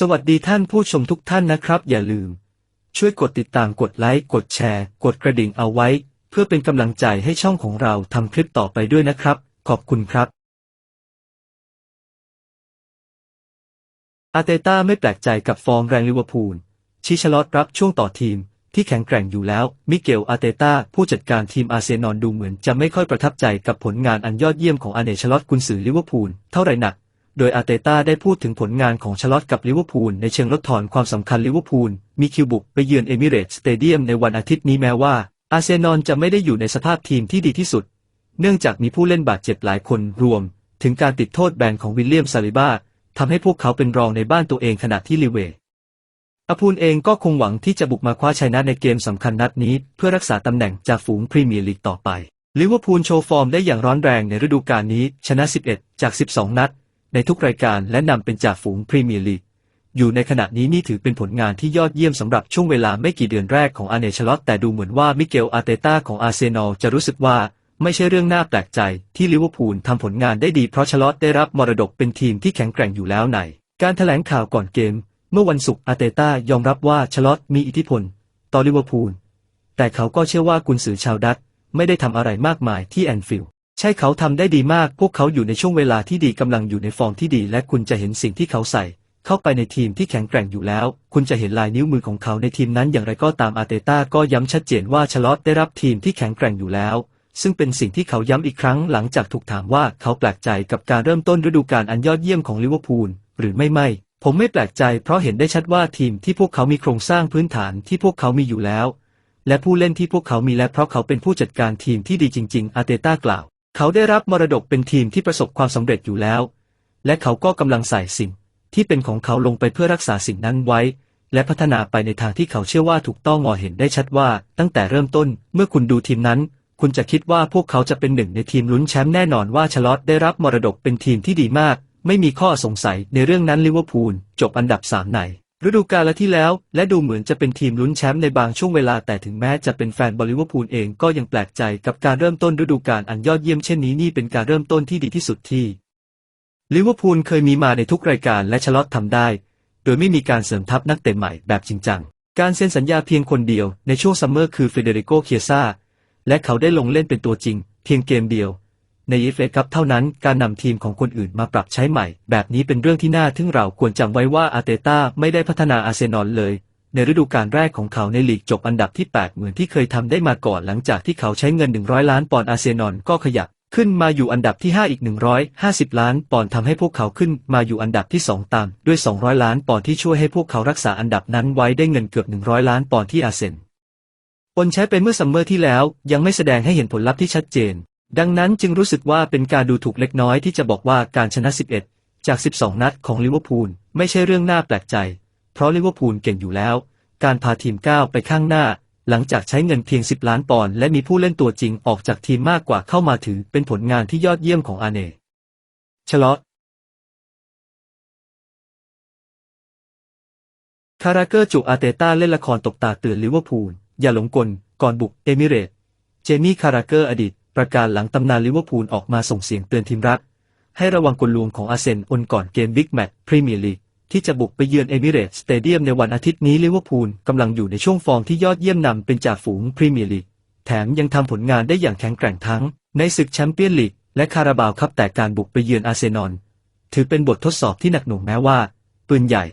สวัสดีท่านผู้ชมทุกท่านนะครับ อย่าลืม ช่วยกดติดตามกดไลค์กดแชร์ กดกระดิ่งเอาไว้ เพื่อเป็นกำลังใจให้ช่องของเราทำคลิปต่อไปด้วยนะครับ ขอบคุณครับ อาเตต้าไม่แปลกใจกับฟอร์มแรงลิเวอร์พูลชิชลอตรับช่วงต่อทีมที่แข็งแกร่งอยู่แล้ว มิเกล อาเตต้า ผู้จัดการทีมอาเซนอลดูเหมือนจะไม่ค่อยประทับใจกับผลงานอันยอดเยี่ยมของอาเนชลอตกุนซือลิเวอร์พูลเท่าไร่นัก โดยอาร์เตต้าได้พูดถึงผลงานของชลอตกับลิเวอร์พูลในเชิงลดทอนความสำคัญลิเวอร์พูลมีคิวบุกไปเยือนเอมิเรตสเตเดียมในวันอาทิตย์นี้แม้ว่า อาร์เซนอลจะไม่ได้อยู่ในสภาพทีมที่ดีที่สุด เนื่องจากมีผู้เล่นบาดเจ็บหลายคนรวม ถึงการติดโทษแบนของวิลเลียมซาลิบาทำให้พวกเขาเป็นรองในบ้านตัวเองขณะที่ลิเวอพูลเองก็คงหวังที่จะบุกมาคว้าชัยนะในเกมสำคัญนัดนี้ เพื่อรักษาตำแหน่งจากฝูงพรีเมียร์ลีกต่อไปลิเวอร์พูลโชว์ฟอร์มได้อย่างร้อนแรงในฤดูกาลนี้ชนะ 11 จาก 12 นัด ในทุกรายการและนำเป็นจ่าฝูงพรีเมียร์ลีกอยู่ในขณะนี้นี่ถือเป็นผลงานที่ยอดเยี่ยมสำหรับช่วงเวลาไม่กี่เดือนแรกของอาเนชลอตแต่ดูเหมือนว่ามิเกลอาเตต้าของอาร์เซนอลจะรู้สึกว่าไม่ใช่เรื่องน่าแปลกใจที่ลิเวอร์พูลทำผลงานได้ดีเพราะชลอตได้รับมรดกเป็นทีมที่แข็งแกร่งอยู่แล้วใน การแถลงข่าวก่อนเกม เมื่อวันศุกร์อาเตต้ายอมรับว่าชลอตมีอิทธิพล ต่อลิเวอร์พูลแต่เขาก็เชื่อว่ากุนซือชาวดัตช์ไม่ได้ทำอะไรมากมายที่แอนฟิลด์ ใช่เขาทำได้ดีมาก พวกเขาอยู่ในช่วงเวลาที่ดีกำลังอยู่ในฟอร์มที่ดี และคุณจะเห็นสิ่งที่เขาใส่ เข้าไปในทีมที่แข็งแกร่งอยู่แล้ว คุณจะเห็นลายนิ้วมือของเขาในทีมนั้นอย่างไรก็ตามอาเตต้าก็ย้ำชัดเจนว่าชลอตได้รับทีมที่แข็งแกร่งอยู่แล้ว ซึ่งเป็นสิ่งที่เขาย้ำอีกครั้งหลังจากถูกถามว่าเขาแปลกใจกับการเริ่มต้นฤดูกาลอันยอดเยี่ยมของลิเวอร์พูลหรือไม่ไม่ผมไม่แปลกใจเพราะเห็นได้ชัดว่าทีมที่พวกเขามีโครงสร้างพื้นฐานที่พวกเขามีอยู่แล้ว และผู้เล่นที่พวกเขามีและเพราะเขาเป็นผู้จัดการทีมที่ดีจริง ๆ อาเตต้ากล่าว เขาได้รับมรดกเป็นทีมที่ประสบความสำเร็จอยู่แล้ว และเขาก็กำลังใส่สิ่ง ที่เป็นของเขาลงไปเพื่อรักษาสิ่งนั้นไว้ และพัฒนาไปในทางที่เขาเชื่อว่าถูกต้องงอเห็นได้ชัดว่า ตั้งแต่เริ่มต้นเมื่อคุณดูทีมนั้น คุณจะคิดว่าพวกเขาจะเป็นหนึ่งในทีมลุ้นแชมป์แน่นอนว่าชลอตได้รับมรดกเป็นทีมที่ดีมาก ไม่มีข้อสงสัยในเรื่องนั้นลิเวอร์พูลจบอันดับสามใน ฤดูกาลที่แล้ว และดูเหมือนจะเป็นทีมลุ้นแชมป์ในบางช่วงเวลาแต่ถึงแม้จะเป็นแฟนบอลลิเวอร์พูลเองก็ยังแปลกใจกับการเริ่มต้นฤดูกาลอันยอดเยี่ยมเช่นนี้นี่เป็นการเริ่มต้นที่ดีที่สุดที่ลิเวอร์พูลเคยมีมาในทุกรายการและชลอตทำได้ โดยไม่มีการเสริมทัพนักเตะใหม่แบบจริงจัง การเซ็นสัญญาเพียงคนเดียวในช่วงซัมเมอร์คือเฟเดริโกเคียซาและเขาได้ลงเล่นเป็นตัวจริง เพียงเกมเดียว ในเฟเอคัพเท่านั้นการนำทีมของคนอื่นมาปรับใช้ใหม่ แบบนี้เป็นเรื่องที่น่าทึ่งเราควรจำไว้ว่าอาเตต้าไม่ได้พัฒนาอาร์เซนอลเลย ในฤดูกาลแรกของเขาในลีกจบอันดับที่ 8 เหมือนที่เคยทำได้มาก่อนหลังจากที่เขาใช้เงิน 100 ล้านปอนด์อาร์เซนอลก็ขยับขึ้นมาอยู่อันดับที่ 5 อีก 150 ล้านปอนด์ทำให้พวกเขาขึ้นมาอยู่อันดับที่ 2 ตามด้วย 200 ล้านปอนด์ที่ช่วยให้พวกเขารักษาอันดับนั้นไว้ได้เงินเกือบ 100 ล้านปอนด์ที่อาเซนอลใช้ไปเมื่อซัมเมอร์ที่แล้วยังไม่แสดงให้เห็นผลลัพธ์ที่ชัดเจน ดังนั้นจึงรู้สึกว่าเป็นการดูถูกเล็กน้อยที่จะบอกว่าการชนะ 11 จาก 12 นัดของลิเวอร์พูลไม่ใช่เรื่องน่าแปลกใจ เพราะลิเวอร์พูลเก่งอยู่แล้ว การพาทีมก้าวไปข้างหน้า หลังจากใช้เงินเพียง 10 ล้านปอนด์และมีผู้เล่นตัวจริงออกจากทีมมากกว่าเข้ามาถือเป็นผลงานที่ยอดเยี่ยมของอาเน่ชลอตคาราเกอร์จุอาเตต้าเล่นละครตกตาเตือนลิเวอร์พูลอย่าหลงกลก่อนบุกเอมิเรตเจมี่คาราเกอร์อดีต ประกาศหลังตำนานลิเวอร์พูลออกมาส่งเสียงเตือนทีมรัก ให้ระวังกลลวงของอาเซนอลก่อนเกมบิ๊กแมตช์พรีเมียร์ลีกที่จะบุกไปเยือนเอมิเรตสเตเดียมในวันอาทิตย์นี้ลิเวอร์พูลกำลังอยู่ในช่วงฟอร์มที่ยอดเยี่ยมนำเป็นจ่าฝูงพรีเมียร์ลีกแถมยังทำผลงานได้อย่างแข็งแกร่งทั้ง ในศึกแชมเปี้ยนลีกและคาราบาวคับแต่การบุกไปเยือนอาร์เซนอลถือเป็นบททดสอบที่หนักหน่วงแม้ว่า ปืนใหญ่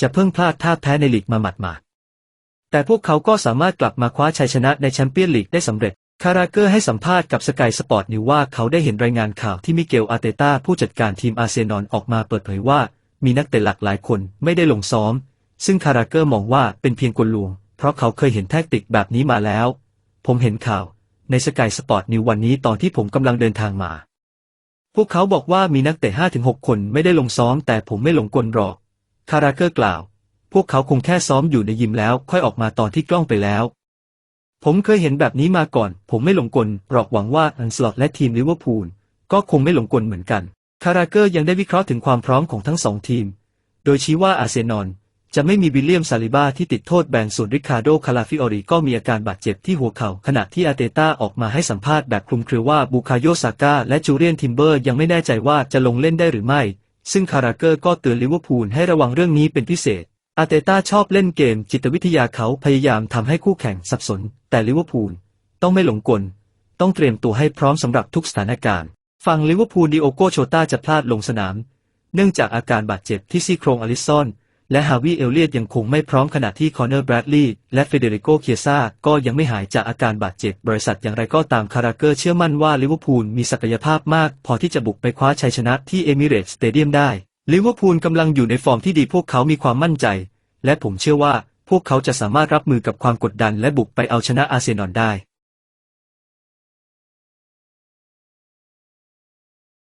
จะเพิ่งพลาดท่าแพ้ในลีกมาหมาดๆแต่พวกเขาก็สามารถกลับมาคว้าชัยชนะในแชมเปี้ยนลีกได้สำเร็จ คาราเกอร์ให้สัมภาษณ์กับสกายสปอร์ตนิวว่าเขาได้เห็นรายงานข่าวที่มิเกลอาเตต้าผู้จัดการทีมอาร์เซนอลออกมาเปิดเผยว่า มีนักเตะหลักหลายคนไม่ได้ลงซ้อม ซึ่งคาราเกอร์มองว่าเป็นเพียงกลลวง เพราะเขาเคยเห็นแทคติกแบบนี้มาแล้ว ผมเห็นข่าวในสกายสปอร์ตนิววันนี้ตอนที่ผมกำลังเดินทางมา พวกเขาบอกว่ามีนักเตะ5-6 คนไม่ได้ลงซ้อม แต่ผมไม่หลงกลหรอก คาราเกอร์กล่าว พวกเขาคงแค่ซ้อมอยู่ในยิมแล้วค่อยออกมาตอนที่กล้องไปแล้ว ผมเคยเห็นแบบนี้มาก่อน ผมไม่หลงกลหรอกหวังว่าอันสลอตและทีมลิเวอร์พูลก็คงไม่หลงกลเหมือนกัน คาราเกอร์ยังได้วิเคราะห์ถึงความพร้อมของทั้งสองทีม โดยชี้ว่าอาเซนอลจะไม่มีวิลเลียมซาลิบาที่ติดโทษแบนส่วนริคาโดคาลาฟิออรีก็มีอาการบาดเจ็บที่หัวเข่าขณะที่อาร์เตต้าออกมาให้สัมภาษณ์แบบคลุมเครือว่าบูคาโยซาก้าและจูเรียนทิมเบอร์ยังไม่แน่ใจว่าจะลงเล่นได้หรือไม่ ซึ่งคาราเกอร์ก็เตือนลิเวอร์พูลให้ระวังเรื่องนี้เป็นพิเศษ อาเตต้าชอบเล่นเกมจิตวิทยาเขาพยายามทำให้คู่แข่งสับสน แต่ลิเวอร์พูลต้องไม่หลงกล ต้องเตรียมตัวให้พร้อมสำหรับทุกสถานการณ์ ฝั่งลิเวอร์พูลดิโอโกโชตาจะพลาดลงสนาม เนื่องจากอาการบาดเจ็บที่ซี่โครงอลิซอน และฮาวิเอลเลียตยังคงไม่พร้อมขณะที่คอนเนอร์แบรดลีย์และเฟเดริโกเคียซาก็ยังไม่หายจากอาการบาดเจ็บบริษัทอย่างไรก็ตามคาราเกอร์เชื่อมั่นว่าลิเวอร์พูลมีศักยภาพมาก พอที่จะบุกไปคว้าชัยชนะที่เอมิเรตสเตเดียมได้ ลิเวอร์พูลกำลังอยู่ในฟอร์มที่ดีพวกเขามีความมั่นใจ และผมเชื่อว่าพวกเขาจะสามารถรับมือกับความกดดันและบุกไปเอาชนะอาร์เซนอลได้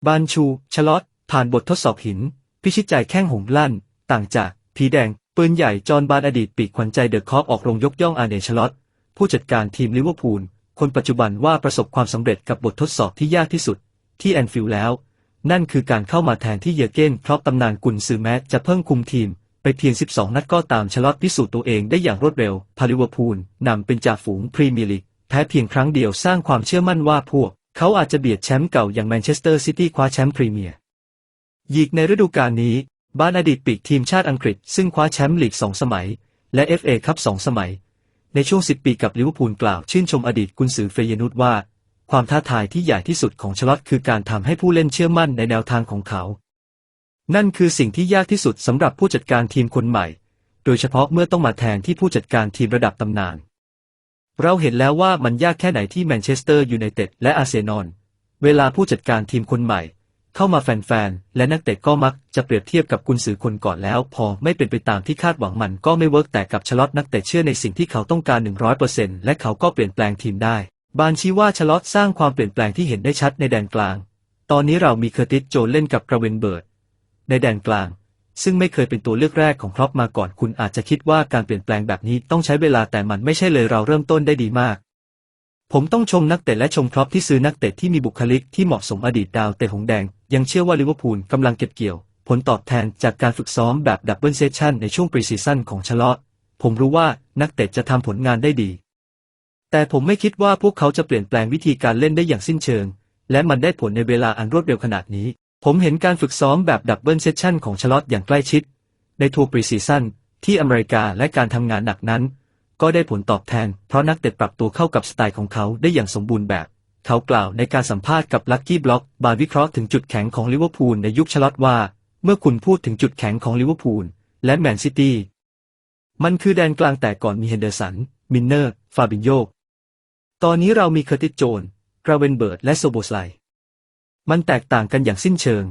บานชู ชลอต ผ่านบททดสอบหิน พิชิตใจแข้งหงลั่น ต่างจาก ผีแดง ปืนใหญ่จอห์นบานอดีตปีกขวัญใจเดอะคอปออกโรงยกย่องอาร์เนชลอต ผู้จัดการทีมลิเวอร์พูล คนปัจจุบันว่าประสบความสำเร็จกับบททดสอบที่ยากที่สุด ที่แอนฟิลด์แล้ว นั่นคือการเข้ามาแทนที่เยอเกนครอปตำนานกุนซือแม้จะเพิ่งคุมทีม ไปเพียง 12 นัดก็ตามชลอตพิสูจน์ตัวเองได้อย่างรวดเร็ว พาลิเวอร์พูลนำเป็นจ่าฝูงพรีเมียร์ลีกแพ้เพียงครั้งเดียวสร้างความเชื่อมั่นว่าพวก เขาอาจจะเบียดแชมป์เก่าอย่างแมนเชสเตอร์ซิตี้คว้าแชมป์พรีเมียร์ยีกในฤดูกาลนี้บ้านอดีตปีกทีมชาติอังกฤษ ซึ่งคว้าแชมป์ลีกสองสมัย และ FA คัพสองสมัย ในช่วง 10 ปีกับลิเวอร์พูลกล่าวชื่นชมอดีตกุนซือเฟยนุตว่า ความท้าทายที่ใหญ่ที่สุดของชลอตคือการทำให้ผู้เล่นเชื่อมั่นในแนวทางของเขา นั่นคือสิ่งที่ยากที่สุดสำหรับผู้จัดการทีมคนใหม่ โดยเฉพาะเมื่อต้องมาแทนที่ผู้จัดการทีมระดับตำนาน เราเห็นแล้วว่ามันยากแค่ไหนที่แมนเชสเตอร์ยูไนเต็ดและอาร์เซนอล เวลาผู้จัดการทีมคนใหม่ เข้ามาแฟนๆ และนักเตะก็มักจะเปรียบเทียบกับกุนซือคนก่อนแล้ว พอไม่เป็นไปตามที่คาดหวังมันก็ไม่เวิร์กแต่กับชลอตนักเตะเชื่อในสิ่งที่เขาต้องการ 100%และเขาก็เปลี่ยนแปลงทีมได้ บานชี้ว่าชลอตสร้างความเปลี่ยนแปลงที่เห็นได้ชัดในแดนกลาง ตอนนี้เรามีเคอร์ติสโจนเล่นกับกราเวนเบิร์ด ในแดนกลาง ซึ่งไม่เคยเป็นตัวเลือกแรกของครอปมาก่อนคุณอาจจะคิดว่าการเปลี่ยนแปลงแบบนี้ต้องใช้เวลาแต่มันไม่ใช่เลยเราเริ่มต้นได้ดีมาก ผมต้องชมนักเตะและชมครอปที่ซื้อนักเตะที่มีบุคลิกที่เหมาะสมอดีตดาวเตะหงแดง ยังเชื่อว่าลิเวอร์พูลกำลังเก็บเกี่ยว ผลตอบแทนจากการฝึกซ้อมแบบดับเบิลเซสชั่นในช่วงปรีซีซั่นของชะลอตผมรู้ว่านักเตะจะทำผลงานได้ดี แต่ผมไม่คิดว่าพวกเขาจะเปลี่ยนแปลงวิธีการเล่นได้อย่างสิ้นเชิง และมันได้ผลในเวลาอันรวดเร็วขนาดนี้ ผมเห็นการฝึกซ้อมแบบดับเบิลเซสชั่นของชลอตอย่างใกล้ชิด ในทัวร์ปรีซีซั่นที่อเมริกาและการทำงานหนักนั้น ก็ได้ผลตอบแทน เพราะนักเตะปรับตัวเข้ากับสไตล์ของเขาได้อย่างสมบูรณ์แบบ เขากล่าวในการสัมภาษณ์กับลักกี้บล็อกบาร์วิเคราะห์ถึงจุดแข็งของลิเวอร์พูลในยุคชลอตว่า เมื่อคุณพูดถึงจุดแข็งของลิเวอร์พูลและแมนซิตี้มันคือแดนกลางแต่ก่อนมีเฮนเดอร์สัน มินเนอร์ ฟาบินโย ตอนนี้เรามีเคอร์ติสโจนกราเวนเบิร์ด และโซโบสไล มันแตกต่างกันอย่างสิ้นเชิง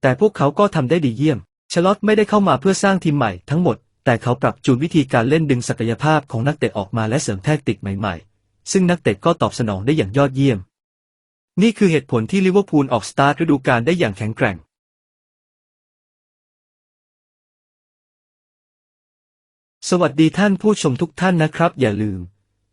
แต่พวกเขาก็ทำได้ดีเยี่ยม ชลอตไม่ได้เข้ามาเพื่อสร้างทีมใหม่ทั้งหมด แต่เขาปรับจูนวิธีการเล่นดึงศักยภาพของนักเตะออกมาและเสริมแทคติกใหม่ๆ ซึ่งนักเตะก็ตอบสนองได้อย่างยอดเยี่ยม นี่คือเหตุผลที่ลิเวอร์พูลออกสตาร์ทฤดูกาลได้อย่างแข็งแกร่ง สวัสดีท่านผู้ชมทุกท่านนะครับ อย่าลืม